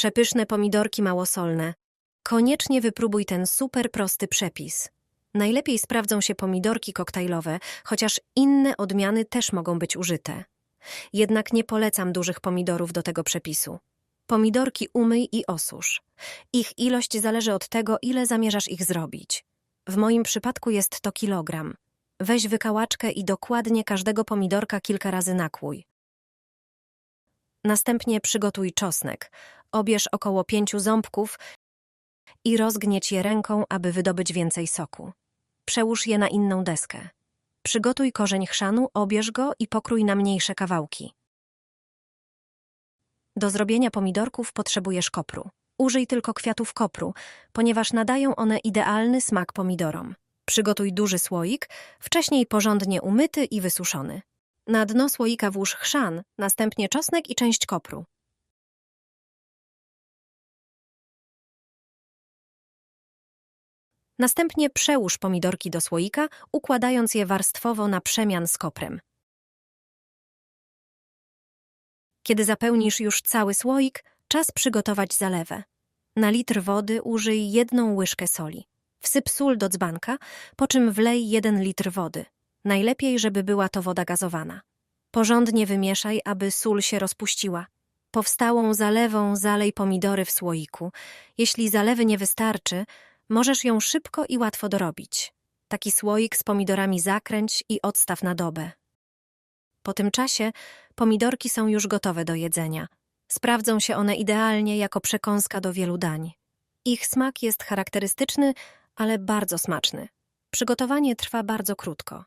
Przepyszne pomidorki małosolne. Koniecznie wypróbuj ten super prosty przepis. Najlepiej sprawdzą się pomidorki koktajlowe, chociaż inne odmiany też mogą być użyte. Jednak nie polecam dużych pomidorów do tego przepisu. Pomidorki umyj i osusz. Ich ilość zależy od tego, ile zamierzasz ich zrobić. W moim przypadku jest to kilogram. Weź wykałaczkę i dokładnie każdego pomidorka kilka razy nakłuj. Następnie przygotuj czosnek. Obierz około pięciu ząbków i rozgnieć je ręką, aby wydobyć więcej soku. Przełóż je na inną deskę. Przygotuj korzeń chrzanu, obierz go i pokrój na mniejsze kawałki. Do zrobienia pomidorków potrzebujesz kopru. Użyj tylko kwiatów kopru, ponieważ nadają one idealny smak pomidorom. Przygotuj duży słoik, wcześniej porządnie umyty i wysuszony. Na dno słoika włóż chrzan, następnie czosnek i część kopru. Następnie przełóż pomidorki do słoika, układając je warstwowo na przemian z koprem. Kiedy zapełnisz już cały słoik, czas przygotować zalewę. Na litr wody użyj jedną łyżkę soli. Wsyp sól do dzbanka, po czym wlej jeden litr wody. Najlepiej, żeby była to woda gazowana. Porządnie wymieszaj, aby sól się rozpuściła. Powstałą zalewą zalej pomidory w słoiku. Jeśli zalewy nie wystarczy, możesz ją szybko i łatwo dorobić. Taki słoik z pomidorami zakręć i odstaw na dobę. Po tym czasie pomidorki są już gotowe do jedzenia. Sprawdzą się one idealnie jako przekąska do wielu dań. Ich smak jest charakterystyczny, ale bardzo smaczny. Przygotowanie trwa bardzo krótko.